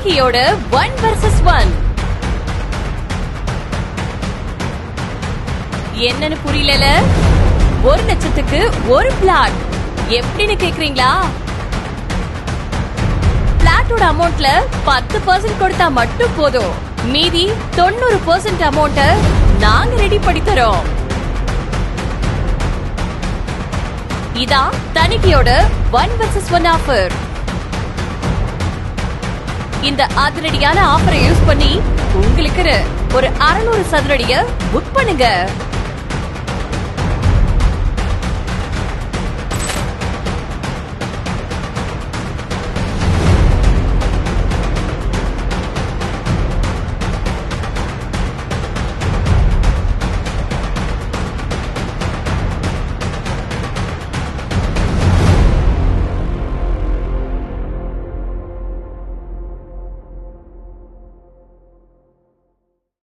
தணிக்கையோட one versus one என்னன்னு புரியல ஒரு லட்சத்துக்கு ஒரு பிளாட் எப்படின்னு கேக்குறீங்களா? பிளாட்டோட அமௌண்ட்ல பத்து பர்சன்ட் கொடுத்தா மட்டும் போதும். மீதி தொண்ணூறு பர்சன்ட் அமௌண்ட நாங்க ரெடி பண்ணி தரோம். இதான் தணிக்கையோட ஒன் வர்சஸ் ஒன் ஆஃபர் இந்த அதிரடியான ஆஃபரை யூஸ் பண்ணி உங்களுக்கு ஒரு அறுநூறு சதுரடிய புக் பண்ணுங்க.